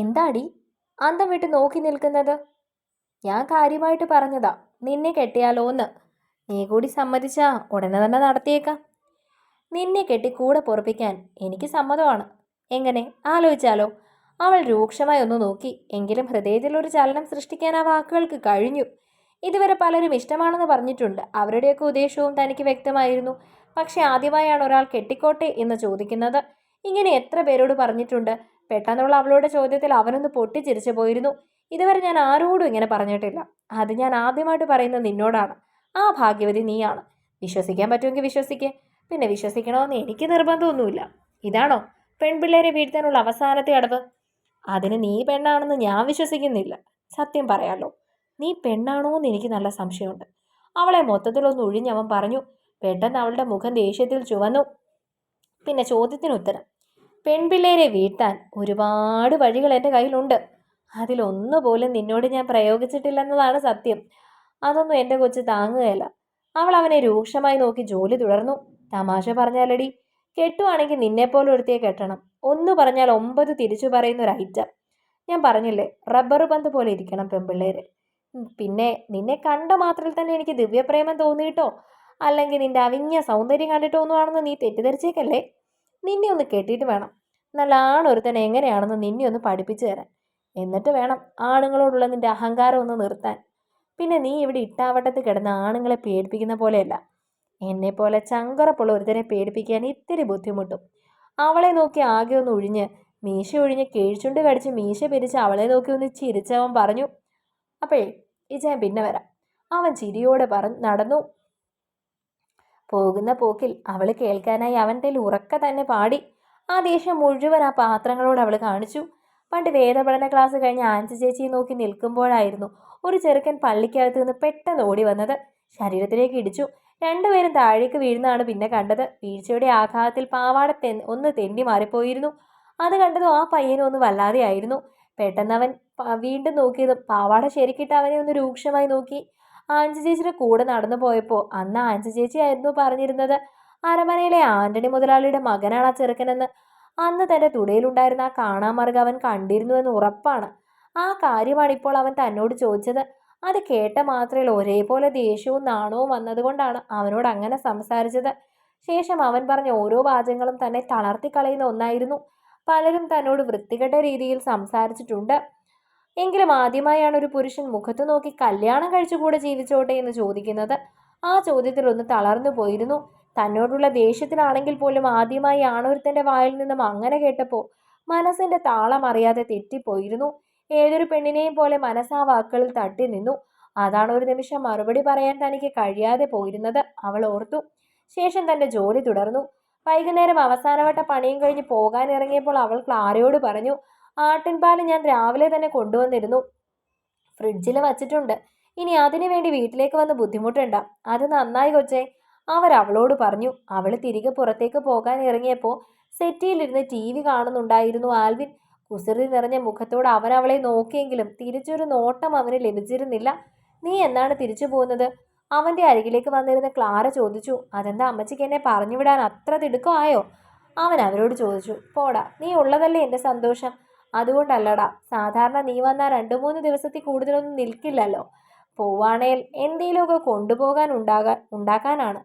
എന്താടി? അന്തം വിട്ട് നോക്കി നിൽക്കുന്നത്? ഞാൻ കാര്യമായിട്ട് പറഞ്ഞതാ. നിന്നെ കെട്ടിയാലോ കെട്ടിയാലോന്ന്. നീ കൂടി സമ്മതിച്ചാ ഉടനെ തന്നെ നടത്തിയേക്കാം. നിന്നെ കെട്ടി കൂടെ പൊറപ്പിക്കാൻ എനിക്ക് സമ്മതമാണ്. എങ്ങനെ? ആലോചിച്ചാലോ. അവൾ രൂക്ഷമായി ഒന്ന് നോക്കി. എങ്കിലും ഹൃദയത്തിൽ ഒരു ചലനം സൃഷ്ടിക്കാൻ ആ വാക്കുകൾക്ക് കഴിഞ്ഞു. ഇതുവരെ പലരും ഇഷ്ടമാണെന്ന് പറഞ്ഞിട്ടുണ്ട്. അവരുടെയൊക്കെ ഉദ്ദേശവും തനിക്ക് വ്യക്തമായിരുന്നു. പക്ഷെ ആദ്യമായാണ് ഒരാൾ കെട്ടിക്കോട്ടെ എന്ന് ചോദിക്കുന്നത്. ഇങ്ങനെ എത്ര പേരോട് പറഞ്ഞിട്ടുണ്ട്? പെട്ടെന്നുള്ള അവളുടെ ചോദ്യത്തിൽ അവനൊന്ന് പൊട്ടിച്ചിരിച്ചു പോയിരുന്നു. ഇതുവരെ ഞാൻ ആരോടും ഇങ്ങനെ പറഞ്ഞിട്ടില്ല. അത് ഞാൻ ആദ്യമായിട്ട് പറയുന്നത് നിന്നോടാണ്. ആ ഭാഗ്യവതി നീയാണ്. വിശ്വസിക്കാൻ പറ്റുമെങ്കിൽ വിശ്വസിക്കേ. പിന്നെ വിശ്വസിക്കണമെന്ന് എനിക്ക് നിർബന്ധമൊന്നുമില്ല. ഇതാണോ? പെൺപിള്ളേരെ വീഴ്ത്താനുള്ള അവസാനത്തെ അടവ്. അതിന് നീ പെണ്ണാണെന്ന് ഞാൻ വിശ്വസിക്കുന്നില്ല. സത്യം പറയാലോ. നീ പെണ്ണാണോ എന്ന് എനിക്ക് നല്ല സംശയമുണ്ട്. അവളെ മൊത്തത്തിലൊന്ന് ഒഴിഞ്ഞവൻ പറഞ്ഞു പെട്ടെന്ന് അവളുടെ മുഖം ദേഷ്യത്തിൽ ചുവന്നു. പിന്നെ ചോദ്യത്തിന് ഉത്തരം. പെൺപിള്ളേരെ വീഴ്ത്താൻ ഒരുപാട് വഴികൾ എന്റെ കയ്യിലുണ്ട്. അതിലൊന്നുപോലും നിന്നോട് ഞാൻ പ്രയോഗിച്ചിട്ടില്ലെന്നതാണ് സത്യം. അതൊന്നും എന്റെ കൊച്ച് താങ്ങുകയല്ല. അവൾ അവനെ രൂക്ഷമായി നോക്കി ജോലി തുടർന്നു. തമാശ പറഞ്ഞാലടി. കെട്ടുവാണെങ്കിൽ നിന്നെപ്പോലെ ഒരുത്തിയെ കെട്ടണം. ഒന്ന് പറഞ്ഞാൽ ഒമ്പത് തിരിച്ചു പറയുന്ന ഒരു ഐറ്റം. ഞാൻ പറഞ്ഞില്ലേ റബ്ബർ പന്ത് പോലെ ഇരിക്കണം പെൺപിള്ളേര്. പിന്നെ നിന്നെ കണ്ട മാത്രയിൽ തന്നെ എനിക്ക് ദിവ്യപ്രേമം തോന്നിയിട്ടോ? അല്ലെങ്കിൽ നിന്റെ അവിഞ്ഞ സൗന്ദര്യം കണ്ടിട്ടോ ഒന്നും ആണെന്ന് നീ തെറ്റിദ്ധരിച്ചേക്കല്ലേ? നിന്നെ ഒന്ന് കെട്ടിയിട്ട് വേണം. നല്ല ആണൊരുത്തൻ എങ്ങനെയാണെന്ന് നിന്നെ ഒന്ന് പഠിപ്പിച്ചു തരാൻ. എന്നിട്ട് വേണം ആണുങ്ങളോടുള്ള നിന്റെ അഹങ്കാരം ഒന്ന് നിർത്താൻ. പിന്നെ നീ ഇവിടെ ഇട്ടാവട്ടത്ത് കിടന്ന് ആണുങ്ങളെ പേടിപ്പിക്കുന്ന പോലെയല്ല. എന്നെപ്പോലെ ചങ്കറപ്പുള്ള ഒരുത്തനെ പേടിപ്പിക്കാൻ ഇത്തിരി ബുദ്ധിമുട്ടും. അവളെ നോക്കി ആകെ ഒന്ന് ഒഴിഞ്ഞ് മീശ ഒഴിഞ്ഞ് കേഴിച്ചുണ്ട് കടിച്ച് മീശ പിരിച്ച് അവളെ നോക്കി ഒന്ന് ചിരിച്ചവൻ പറഞ്ഞു അപ്പോഴേ ഇജയൻ പിന്നെ വരാം. അവൻ ചിരിയോടെ പറഞ്ഞു നടന്നു. പോകുന്ന പോക്കിൽ അവൾ കേൾക്കാനായി അവന്റെ ഉറക്ക തന്നെ പാടി. ആ ദേഷ്യം മുഴുവൻ ആ പാത്രങ്ങളോട് അവൾ കാണിച്ചു. പണ്ട് വേദപഠന ക്ലാസ് കഴിഞ്ഞ് ആൻസി ചേച്ചിയെ നോക്കി നിൽക്കുമ്പോഴായിരുന്നു ഒരു ചെറുക്കൻ പള്ളിക്കകത്ത് നിന്ന് പെട്ടെന്ന് ഓടി വന്നത്. ശരീരത്തിലേക്ക് ഇടിച്ചു. രണ്ടുപേരും താഴേക്ക് വീഴുന്നതാണ് പിന്നെ കണ്ടത്. വീഴ്ചയുടെ ആഘാതത്തിൽ പാവാട തെ ഒന്ന് തെന്നി മാറിപ്പോയിരുന്നു. അത് കണ്ടതും ആ പയ്യനും ഒന്ന് വല്ലാതെയായിരുന്നു പെട്ടെന്ന് അവൻ വീണ്ടും നോക്കിയത് പാവാട ശരിക്കിട്ട് അവനെ ഒന്ന് രൂക്ഷമായി നോക്കി. ആൻസി ചേച്ചിയുടെ കൂടെ നടന്നു പോയപ്പോൾ അന്ന് ആൻസി ചേച്ചിയായിരുന്നു പറഞ്ഞിരുന്നത്. അരമനയിലെ ആന്റണി മുതലാളിയുടെ മകനാണ് ആ ചെറുക്കനെന്ന് അന്ന് തന്റെ തുടയിലുണ്ടായിരുന്ന ആ കാണാമറുക അവൻ കണ്ടിരുന്നുവെന്ന് ഉറപ്പാണ്. ആ കാര്യമാണ് ഇപ്പോൾ അവൻ തന്നോട് ചോദിച്ചത്. അത് കേട്ട മാത്രയിൽ ഒരേപോലെ ദേഷ്യവും നാണവും വന്നതുകൊണ്ടാണ് അവനോട് അങ്ങനെ സംസാരിച്ചത്. ശേഷം അവൻ പറഞ്ഞ ഓരോ വാചകങ്ങളും തന്നെ തളർത്തി കളയുന്ന ഒന്നായിരുന്നു. പലരും തന്നോട് വൃത്തികെട്ട രീതിയിൽ സംസാരിച്ചിട്ടുണ്ട്. എങ്കിലും ആദ്യമായാണ് ഒരു പുരുഷൻ മുഖത്ത് നോക്കി കല്യാണം കഴിച്ചുകൂടെ ജീവിച്ചോട്ടെ എന്ന് ചോദിക്കുന്നത്. ആ ചോദ്യത്തിൽ ഒന്ന് തളർന്നു പോയിരുന്നു. തന്നോടുള്ള ദേഷ്യത്തിലാണെങ്കിൽ പോലും ആദ്യമായി ആണൊരുത്തന്റെ വായിൽ നിന്നും അങ്ങനെ കേട്ടപ്പോൾ മനസ്സിന്റെ താളം അറിയാതെ തെറ്റിപ്പോയിരുന്നു. ഏതൊരു പെണ്ണിനെയും പോലെ മനസ്സാ വാക്കുകളിൽ തട്ടി നിന്നു. അതാണ് ഒരു നിമിഷം മറുപടി പറയാൻ തനിക്ക് കഴിയാതെ പോയിരുന്നത്. അവൾ ഓർത്തു. ശേഷം തന്റെ ജോലി തുടർന്നു. വൈകുന്നേരം അവസാനവട്ട പണിയും കഴിഞ്ഞ് പോകാനിറങ്ങിയപ്പോൾ അവൾ ക്ലാരയോട് പറഞ്ഞു ആട്ടിൻപാൽ ഞാൻ രാവിലെ തന്നെ കൊണ്ടുവന്നിരുന്നു. ഫ്രിഡ്ജിൽ വച്ചിട്ടുണ്ട്. ഇനി അതിനു വേണ്ടി വീട്ടിലേക്ക് വന്ന് ബുദ്ധിമുട്ടണ്ട. അത് നന്നായി കൊച്ചേ. അവർ അവളോട് പറഞ്ഞു അവൾ തിരികെ പുറത്തേക്ക് പോകാൻ ഇറങ്ങിയപ്പോൾ സെറ്റിയിലിരുന്ന് ടി വി കാണുന്നുണ്ടായിരുന്നു ആൽവിൻ. കുസൃതി നിറഞ്ഞ മുഖത്തോട് അവൻ അവളെ നോക്കിയെങ്കിലും തിരിച്ചൊരു നോട്ടം അവന് ലഭിച്ചിരുന്നില്ല. നീ എന്നാണ് തിരിച്ചു പോകുന്നത്? അവന്റെ അരികിലേക്ക് വന്നിരുന്ന ക്ലാര ചോദിച്ചു അതെന്താ അമ്മച്ചിക്ക് എന്നെ പറഞ്ഞു വിടാൻ അത്ര തിടുക്കമായോ? അവൻ അവരോട് ചോദിച്ചു പോടാ നീ ഉള്ളതല്ലേ എന്റെ സന്തോഷം? അതുകൊണ്ടല്ലടാ സാധാരണ നീ വന്നാൽ രണ്ട് മൂന്ന് ദിവസത്തിൽ കൂടുതലൊന്നും നിൽക്കില്ലല്ലോ. പോവാണേൽ എന്തെങ്കിലുമൊക്കെ കൊണ്ടുപോകാൻ ഉണ്ടാകാൻ ഉണ്ടാക്കാനാണ്.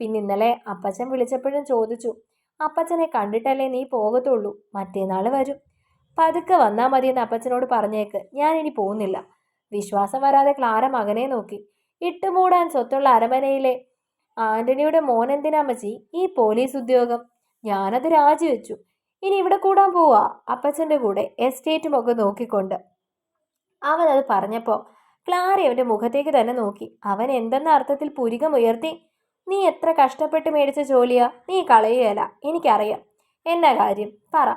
പിന്നെ ഇന്നലെ അപ്പച്ചൻ വിളിച്ചപ്പോഴും ചോദിച്ചു അപ്പച്ചനെ കണ്ടിട്ടല്ലേ നീ പോകത്തുള്ളൂ മറ്റേനാൾ വരും. പതുക്കെ വന്നാൽ മതിയെന്ന് അപ്പച്ചനോട് പറഞ്ഞേക്ക് ഞാൻ ഇനി പോകുന്നില്ല. വിശ്വാസം വരാതെ ക്ലാര മകനെ നോക്കി. ഇട്ടുമൂടാൻ സ്വത്തുള്ള അരമനയിലെ ആന്റണിയുടെ മോൻ എന്തിനാമച്ചി ഈ പോലീസ് ഉദ്യോഗം. ഞാനത് രാജിവെച്ചു. ഇനി ഇവിടെ കൂടാൻ പോവാ. അപ്പച്ചന്റെ കൂടെ എസ്റ്റേറ്റും ഒക്കെ നോക്കിക്കൊണ്ട്. അവൻ അത് പറഞ്ഞപ്പോൾ ക്ലാര അവന്റെ മുഖത്തേക്ക് തന്നെ നോക്കി. അവൻ എന്തെന്ന അർത്ഥത്തിൽ പുരികം ഉയർത്തി നീ എത്ര കഷ്ടപ്പെട്ട് മേടിച്ച ജോലിയാ? നീ കളയുകയല്ല എനിക്കറിയാം. എന്നാ കാര്യം? പറ.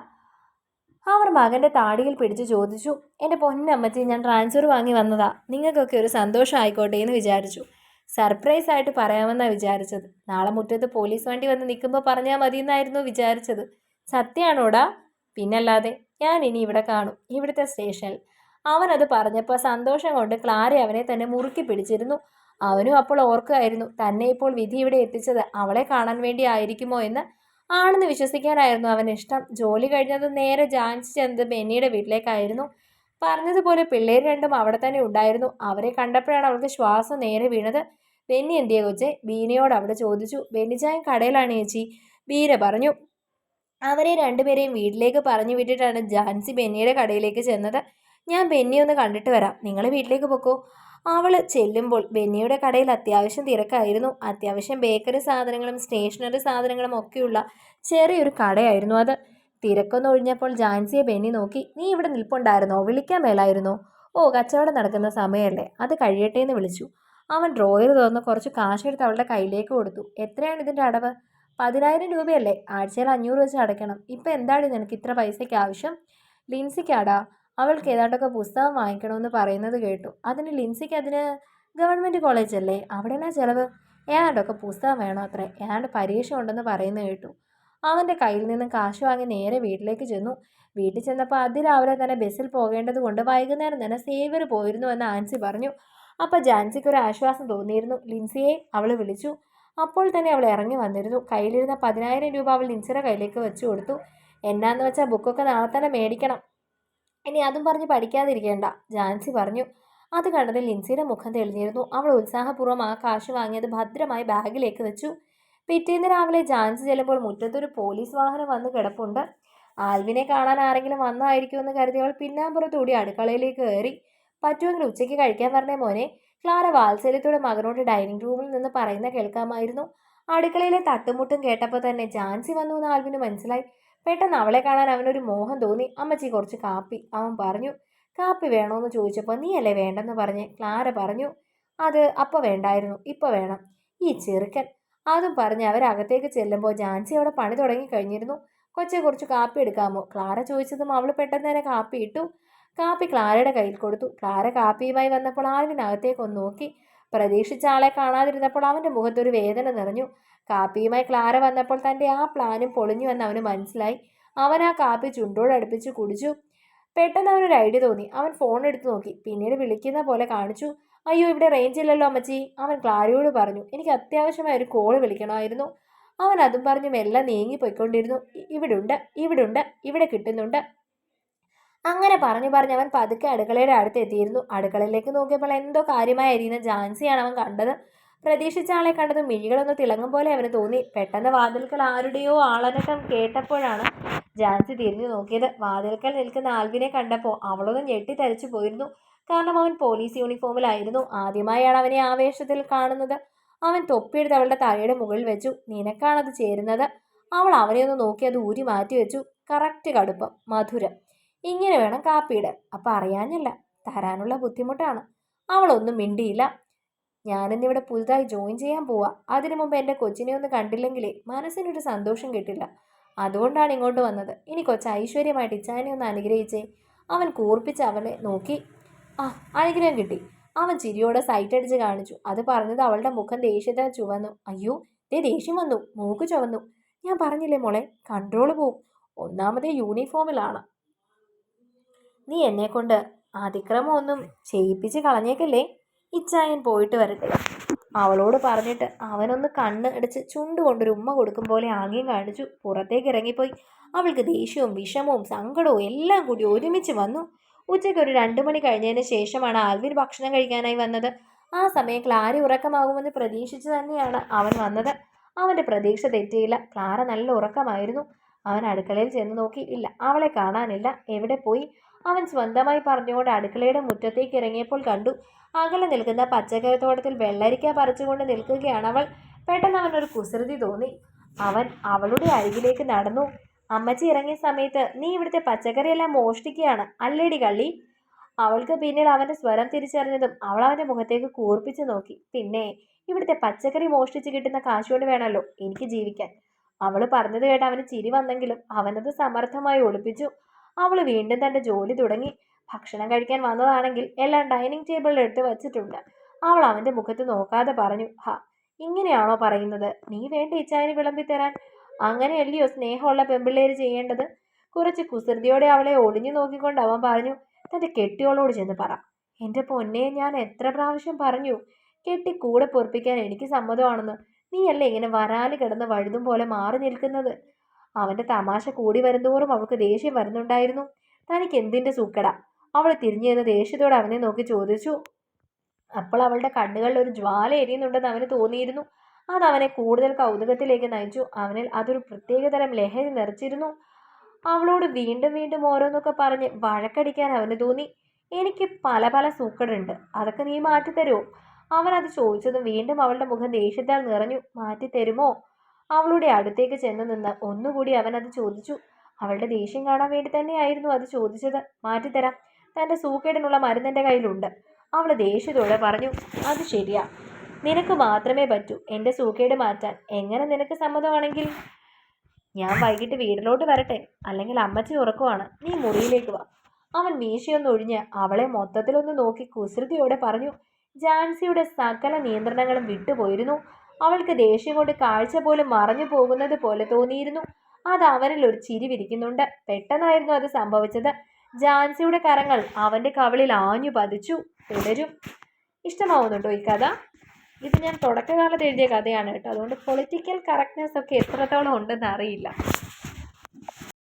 അവർ മകന്റെ താടിയിൽ പിടിച്ച് ചോദിച്ചു. എന്റെ പൊന്നമ്മച്ചി ഞാൻ ട്രാൻസ്ഫർ വാങ്ങി വന്നതാ. നിങ്ങൾക്കൊക്കെ ഒരു സന്തോഷം ആയിക്കോട്ടെ എന്ന് വിചാരിച്ചു. സർപ്രൈസ് ആയിട്ട് പറയാമെന്നാണ് വിചാരിച്ചത്. നാളെ മുറ്റത്ത് പോലീസ് വണ്ടി വന്ന് നിൽക്കുമ്പോൾ പറഞ്ഞാൽ മതി എന്നായിരുന്നു വിചാരിച്ചത്. സത്യമാണോടാ പിന്നല്ലാതെ ഞാൻ ഇനി ഇവിടെ കാണും. ഇവിടുത്തെ സ്റ്റേഷനിൽ. അവനത് പറഞ്ഞപ്പോൾ സന്തോഷം കൊണ്ട് ക്ലാരി അവനെ തന്നെ മുറുക്കി പിടിച്ചിരുന്നു. അവനും അപ്പോൾ ഓർക്കുകയായിരുന്നു തന്നെ ഇപ്പോൾ വിധി ഇവിടെ എത്തിച്ചത് അവളെ കാണാൻ വേണ്ടി ആയിരിക്കുമോ എന്ന്? ആണെന്ന് വിശ്വസിക്കാനായിരുന്നു അവൻ ഇഷ്ടം. ജോലി കഴിഞ്ഞത് നേരെ ജാൻസി ചെന്നത് ബെന്നിയുടെ വീട്ടിലേക്കായിരുന്നു. പറഞ്ഞതുപോലെ പിള്ളേർ രണ്ടും അവിടെ തന്നെ ഉണ്ടായിരുന്നു. അവരെ കണ്ടപ്പോഴാണ് അവൾക്ക് ശ്വാസം നേരെ വീണത്. ബെന്നി എന്തിയെ കൊച്ചെ? ബീനയോട് അവിടെ ചോദിച്ചു. ബെന്നിച്ചായൻ കടയിലാണ് ചേച്ചി. ബീന പറഞ്ഞു. അവരെ രണ്ടുപേരെയും വീട്ടിലേക്ക് പറഞ്ഞു വിട്ടിട്ടാണ് ജാൻസി ബെന്നിയുടെ കടയിലേക്ക് ചെന്നത്. ഞാൻ ബെന്നി ഒന്ന് കണ്ടിട്ട് വരാം. നിങ്ങൾ വീട്ടിലേക്ക് പൊക്കോ. അവൾ ചെല്ലുമ്പോൾ ബെന്നിയുടെ കടയിൽ അത്യാവശ്യം തിരക്കായിരുന്നു. അത്യാവശ്യം ബേക്കറി സാധനങ്ങളും സ്റ്റേഷനറി സാധനങ്ങളും ഒക്കെയുള്ള ചെറിയൊരു കടയായിരുന്നു അത്. തിരക്കൊന്ന് ഒഴിഞ്ഞപ്പോൾ ജാൻസിയെ ബെന്നി നോക്കി നീ ഇവിടെ നിൽപ്പുണ്ടായിരുന്നോ? വിളിക്കാൻ മേലായിരുന്നോ? ഓ കച്ചവടം നടക്കുന്ന സമയമല്ലേ. അത് കഴിയട്ടെ എന്ന് വിളിച്ചു. അവൻ ഡ്രോയർ തുറന്ന് കുറച്ച് കാശെടുത്ത് അവളുടെ കയ്യിലേക്ക് കൊടുത്തു. എത്രയാണ് ഇതിന്റെ അടവ്? പതിനായിരം രൂപയല്ലേ. ആഴ്ചയിൽ അഞ്ഞൂറ് വെച്ച് അടയ്ക്കണം. ഇപ്പം എന്താണ് നിനക്ക് ഇത്ര പൈസയ്ക്ക് ആവശ്യം? ലിൻസിക്കാടാ. അവൾക്ക് ഏതാണ്ടൊക്കെ പുസ്തകം വാങ്ങിക്കണമെന്ന് പറയുന്നത് കേട്ടു. അതിന് ലിൻസിക്ക് അതിന് ഗവൺമെന്റ് കോളേജല്ലേ അവിടെയാണ് ചിലവ് ഏതാണ്ടൊക്കെ പുസ്തകം വേണം അത്രേ? ഏതാണ്ട് പരീക്ഷ ഉണ്ടെന്ന് പറയുന്നത് കേട്ടു. അവന്റെ കയ്യിൽ നിന്ന് കാശ് വാങ്ങി നേരെ വീട്ടിലേക്ക് ചെന്നു. വീട്ടിൽ ചെന്നപ്പോൾ അതിരാവിലെ തന്നെ ബസ്സിൽ പോകേണ്ടത് കൊണ്ട് വൈകുന്നേരം തന്നെ സേവർ പോയിരുന്നു എന്ന് ആൻസി പറഞ്ഞു. അപ്പോൾ ജാൻസിക്ക് ഒരു ആശ്വാസം തോന്നിയിരുന്നു. ലിൻസിയെ അവൾ വിളിച്ചു. അപ്പോൾ തന്നെ അവൾ ഇറങ്ങി വന്നിരുന്നു. കയ്യിലിരുന്ന പതിനായിരം രൂപ അവൾ ലിൻസിയുടെ കയ്യിലേക്ക് വെച്ചു കൊടുത്തു. എന്നാന്ന് വെച്ചാൽ ബുക്കൊക്കെ നാളെ തന്നെ മേടിക്കണം. ഇനി അതും പറഞ്ഞ് പഠിക്കാതിരിക്കേണ്ട ജാൻസി പറഞ്ഞു. അത് കണ്ടത് ലിൻസിയുടെ മുഖം തെളിഞ്ഞിരുന്നു. അവൾ ഉത്സാഹപൂർവം ആ കാശ് വാങ്ങിയത് ഭദ്രമായി ബാഗിലേക്ക് വെച്ചു. പിറ്റേന്ന് രാവിലെ ജാൻസി ചെല്ലുമ്പോൾ മുറ്റത്തൊരു പോലീസ് വാഹനം വന്ന് കിടപ്പുണ്ട്. ആൽവിനെ കാണാൻ ആരെങ്കിലും വന്നായിരിക്കുമെന്ന് കരുതി അവൾ പിന്നാമ്പുറത്തൂടി അടുക്കളയിലേക്ക് കയറി. പറ്റുമെങ്കിൽ ഉച്ചയ്ക്ക് കഴിക്കാൻ പറഞ്ഞേ മോനെ. ക്ലാര വാത്സല്യത്തോടെ മകനോട് ഡൈനിങ് റൂമിൽ നിന്ന് പറയുന്ന കേൾക്കാമായിരുന്നു. അടുക്കളയിലെ തട്ടുമുട്ടും കേട്ടപ്പോൾ തന്നെ ജാൻസി വന്നു എന്ന് ആൽവിന് മനസ്സിലായി. പെട്ടെന്ന് അവളെ കാണാൻ അവനൊരു മോഹം തോന്നി. അമ്മച്ചി കുറച്ച് കാപ്പി. അവൻ പറഞ്ഞു കാപ്പി വേണോന്ന് ചോദിച്ചപ്പോൾ നീയല്ലേ വേണ്ടെന്ന് പറഞ്ഞ്? ക്ലാര പറഞ്ഞു അത് അപ്പോൾ വേണ്ടായിരുന്നു. ഇപ്പോൾ വേണം. ഈ ചെറുക്കൻ. അതും പറഞ്ഞ് അവരകത്തേക്ക് ചെല്ലുമ്പോൾ ജാൻസി അവിടെ പണി തുടങ്ങി കഴിഞ്ഞിരുന്നു. കൊച്ചെ കുറച്ച് കാപ്പി എടുക്കാമോ? ക്ലാര ചോദിച്ചതും അവൾ പെട്ടെന്ന് തന്നെ കാപ്പി ഇട്ടു. കാപ്പി ക്ലാരയുടെ കയ്യിൽ കൊടുത്തു. ക്ലാര കാപ്പിയുമായി വന്നപ്പോൾ ആൽവിനകത്തേക്ക് ഒന്ന് നോക്കി. പ്രതീക്ഷിച്ച ആളെ കാണാതിരുന്നപ്പോൾ അവന്റെ മുഖത്തൊരു വേദന നിറഞ്ഞു. കാപ്പിയുമായി ക്ലാര വന്നപ്പോൾ തന്റെ ആ പ്ലാനും പൊളിഞ്ഞു എന്ന് അവന് മനസ്സിലായി. അവൻ ആ കാപ്പി ചുണ്ടോട് അടുപ്പിച്ച് കുടിച്ചു. പെട്ടെന്ന് അവനൊരു ഐഡിയ തോന്നി. അവൻ ഫോൺ എടുത്തു നോക്കി. പിന്നീട് വിളിക്കുന്ന പോലെ കാണിച്ചു. അയ്യോ ഇവിടെ റേഞ്ച് ഇല്ലല്ലോ അമ്മച്ചി അവൻ ക്ലാരയോട് പറഞ്ഞു. എനിക്ക് അത്യാവശ്യമായ ഒരു കോൾ വിളിക്കണമായിരുന്നു. അവൻ അതും പറഞ്ഞു. മെല്ലെ നീങ്ങി പോയിക്കൊണ്ടിരുന്നു ഇവിടുണ്ട് ഇവിടുണ്ട് ഇവിടെ കിട്ടുന്നുണ്ട്. അങ്ങനെ പറഞ്ഞു പറഞ്ഞ് അവൻ പതുക്കെ അടുക്കളയുടെ അടുത്ത് എത്തിയിരുന്നു. അടുക്കളയിലേക്ക് നോക്കിയപ്പോൾ എന്തോ കാര്യമായി ജാൻസിയാണ് അവൻ കണ്ടത്. പ്രതീക്ഷിച്ച ആളെ കണ്ടത് മിഴികളൊന്ന് തിളങ്ങും പോലെ അവന് തോന്നി. പെട്ടെന്ന് വാതിൽക്കൽ ആരുടെയോ ആളനക്കം കേട്ടപ്പോഴാണ് ജാൻസി തിരിഞ്ഞു നോക്കിയത്. വാതിൽക്കൽ നിൽക്കുന്ന ആൽവിനെ കണ്ടപ്പോൾ അവളൊന്ന് ഞെട്ടിത്തരിച്ചു പോയിരുന്നു. കാരണം അവൻ പോലീസ് യൂണിഫോമിലായിരുന്നു. ആദ്യമായാണ് അവനെ ആവേശത്തിൽ കാണുന്നത്. അവൻ തൊപ്പിയെടുത്ത് അവളുടെ തലയുടെ മുകളിൽ വെച്ചു. നിനക്കാണത് ചേരുന്നത്? അവൾ അവനെ ഒന്ന് നോക്കി അത് ഊരി മാറ്റി വെച്ചു കറക്റ്റ് കടുപ്പം. മധുരം. ഇങ്ങനെ വേണം കാപ്പിയിടാൻ. അപ്പം അറിയാഞ്ഞല്ല. തരാനുള്ള ബുദ്ധിമുട്ടാണ്. അവളൊന്നും മിണ്ടിയില്ല. ഞാനിന്നിവിടെ പുതുതായി ജോയിൻ ചെയ്യാൻ പോവാ. അതിനു മുമ്പ് എന്റെ കൊച്ചിനെ ഒന്ന് കണ്ടില്ലെങ്കിലേ മനസ്സിനൊരു സന്തോഷം കിട്ടില്ല. അതുകൊണ്ടാണ് ഇങ്ങോട്ട് വന്നത്. ഇനി കൊച്ച് ഐശ്വര്യമായിട്ട് ഇച്ചാനെ ഒന്ന് അനുഗ്രഹിച്ചേ. അവൻ കൂർപ്പിച്ച് അവനെ നോക്കി. ആ അനുഗ്രഹം കിട്ടി. അവൻ ചിരിയോടെ സൈറ്റ് അടിച്ച് കാണിച്ചു. അത് പറഞ്ഞത് അവളുടെ മുഖം ദേഷ്യത ചുവന്നു. അയ്യോ ദേ ദേഷ്യം വന്നു. മൂക്ക് ചുവന്നു. ഞാൻ പറഞ്ഞില്ലേ മോളെ കൺട്രോൾ പോവും. ഒന്നാമതേ യൂണിഫോമിലാണ്. നീ എന്നെ കൊണ്ട് അതിക്രമം ഒന്നും ചെയ്യിപ്പിച്ച് കളഞ്ഞേക്കല്ലേ? ഇച്ചായൻ പോയിട്ട് വരട്ടെ. അവളോട് പറഞ്ഞിട്ട് അവനൊന്ന് കണ്ണ് അടിച്ച് ചുണ്ടുകൊണ്ടൊരു ഉമ്മ കൊടുക്കും പോലെ ആംഗ്യം കാണിച്ചു. പുറത്തേക്ക് ഇറങ്ങിപ്പോയി. അവൾക്ക് ദേഷ്യവും വിഷമവും സങ്കടവും എല്ലാം കൂടി ഒരുമിച്ച് വന്നു. ഉച്ചയ്ക്ക് ഒരു രണ്ടു മണി കഴിഞ്ഞതിന് ശേഷമാണ് ആൽവിൻ ഭക്ഷണം കഴിക്കാനായി വന്നത്. ആ സമയം ക്ലാര ഉറക്കമാകുമെന്ന് പ്രതീക്ഷിച്ച് തന്നെയാണ് അവൻ വന്നത്. അവന്റെ പ്രതീക്ഷ തെറ്റിയില്ല. ക്ലാര നല്ല ഉറക്കമായിരുന്നു. അവൻ അടുക്കളയിൽ ചെന്ന് നോക്കി. ഇല്ല അവളെ കാണാനില്ല. എവിടെ പോയി? അവൻ സ്വന്തമായി പറഞ്ഞുകൊണ്ട് അടുക്കളയുടെ മുറ്റത്തേക്ക് ഇറങ്ങിയപ്പോൾ കണ്ടു. അകലെ നിൽക്കുന്ന പച്ചക്കറിത്തോട്ടത്തിൽ വെള്ളരിക്ക പറിച്ചുകൊണ്ട് നിൽക്കുകയാണ് അവൾ. പെട്ടെന്ന് അവനൊരു കുസൃതി തോന്നി. അവൻ അവളുടെ അരികിലേക്ക് നടന്നു. അമ്മച്ചി ഇറങ്ങിയ സമയത്ത് നീ ഇവിടുത്തെ പച്ചക്കറിയെല്ലാം മോഷ്ടിക്കുകയാണ് അല്ലേടി കള്ളി? അവൾക്ക് പിന്നീട് അവന്റെ സ്വരം തിരിച്ചറിഞ്ഞതും അവൾ അവന്റെ മുഖത്തേക്ക് കൂർപ്പിച്ചു നോക്കി. പിന്നെ ഇവിടുത്തെ പച്ചക്കറി മോഷ്ടിച്ച് കിട്ടുന്ന കാശുകൊണ്ട് വേണമല്ലോ എനിക്ക് ജീവിക്കാൻ. അവൾ പറഞ്ഞത് കേട്ട് അവന് ചിരി വന്നെങ്കിലും അവനത് സമർത്ഥമായി ഒളിപ്പിച്ചു. അവൾ വീണ്ടും തന്റെ ജോലി തുടങ്ങി. ഭക്ഷണം കഴിക്കാൻ വന്നതാണെങ്കിൽ എല്ലാം ഡൈനിങ് ടേബിളിൽ എടുത്ത് വച്ചിട്ടുണ്ട്. അവൾ അവന്റെ മുഖത്ത് നോക്കാതെ പറഞ്ഞു ഹ ഇങ്ങനെയാണോ പറയുന്നത്? നീ വേണ്ട ഇച്ചായന് വിളമ്പിത്തരാൻ അങ്ങനെയല്ലയോ സ്നേഹമുള്ള പെമ്പിള്ളേര് ചെയ്യേണ്ടത്? കുറച്ച് കുസൃതിയോടെ അവളെ ഒളിഞ്ഞു നോക്കിക്കൊണ്ട് അവൻ പറഞ്ഞു തന്റെ കെട്ടിയോളോട് ചെന്ന് പറ. എന്റെ പൊന്നെ ഞാൻ എത്ര പ്രാവശ്യം പറഞ്ഞു കെട്ടി കൂടെ പൊറപ്പിക്കാൻ എനിക്ക് സമ്മതമാണെന്ന്. നീയല്ലേ ഇങ്ങനെ വരാൽ കിടന്ന് വഴുതും പോലെ മാറി നിൽക്കുന്നത്? അവന്റെ തമാശ കൂടി വരുന്തോറും അവൾക്ക് ദേഷ്യം വരുന്നുണ്ടായിരുന്നു. തനിക്ക് എന്തിന്റെ സൂക്കട? അവൾ തിരിഞ്ഞു നിന്ന് ദേഷ്യത്തോടെ അവനെ നോക്കി ചോദിച്ചു. അപ്പോൾ അവളുടെ കണ്ണുകളിൽ ഒരു ജ്വാല എരിയുന്നുണ്ടെന്ന് അവന് തോന്നിയിരുന്നു. അത് അവനെ കൂടുതൽ കൗതുകത്തിലേക്ക് നയിച്ചു. അവനിൽ അതൊരു പ്രത്യേകതരം ലഹരി നിറച്ചിരുന്നു. അവളോട് വീണ്ടും വീണ്ടും ഓരോന്നൊക്കെ പറഞ്ഞ് വഴക്കടിക്കാൻ അവന് തോന്നി. എനിക്ക് പല പല സൂക്കടുണ്ട്. അതൊക്കെ നീ മാറ്റിത്തരുമോ അവനത് ചോദിച്ചതും വീണ്ടും അവളുടെ മുഖം ദേഷ്യത്താൽ നിറഞ്ഞു. മാറ്റിത്തരുമോ? അവളുടെ അടുത്തേക്ക് ചെന്ന് നിന്ന് ഒന്നുകൂടി അവൻ അത് ചോദിച്ചു. അവളുടെ ദേഷ്യം കാണാൻ വേണ്ടി തന്നെയായിരുന്നു അത് ചോദിച്ചത്. മാറ്റിത്തരാം. തന്റെ സൂക്കേടിനുള്ള മരുന്നെന്റെ കയ്യിലുണ്ട്. അവൾ ദേഷ്യത്തോടെ പറഞ്ഞു അത് ശരിയാ. നിനക്ക് മാത്രമേ പറ്റൂ. എന്റെ സൂക്കേട് മാറ്റാൻ. എങ്ങനെ നിനക്ക് സമ്മതമാണെങ്കിൽ? ഞാൻ വൈകിട്ട് വീട്ടിലോട്ട് വരട്ടെ. അല്ലെങ്കിൽ അമ്മച്ചി ഉറക്കുവാണ്. നീ മുറിയിലേക്ക് വാ. അവൻ മീശയൊന്നൊഴിഞ്ഞ് അവളെ മൊത്തത്തിലൊന്ന് നോക്കി കുസൃതിയോടെ പറഞ്ഞു ജാൻസിയുടെ സകല നിയന്ത്രണങ്ങളും വിട്ടുപോയിരുന്നു. അവൾക്ക് ദേഷ്യം കൊണ്ട് കാഴ്ച പോലും മറഞ്ഞു പോകുന്നത് പോലെ തോന്നിയിരുന്നു. അത് അവനിൽ ഒരു ചിരി വിരിക്കുന്നുണ്ട്. പെട്ടെന്നായിരുന്നു അത് സംഭവിച്ചത്. ജാൻസിയുടെ കരങ്ങൾ അവന്റെ കവളിൽ ആഞ്ഞു പതിച്ചു. തുടരും. ഇഷ്ടമാവുന്നുണ്ടോ ഈ കഥ? ഇത് ഞാൻ തുടക്കകാലത്ത് എഴുതിയ കഥയാണ് കേട്ടോ. അതുകൊണ്ട് പൊളിറ്റിക്കൽ കറക്റ്റ്നെസ് ഒക്കെ എത്രത്തോളം ഉണ്ടെന്ന് അറിയില്ല.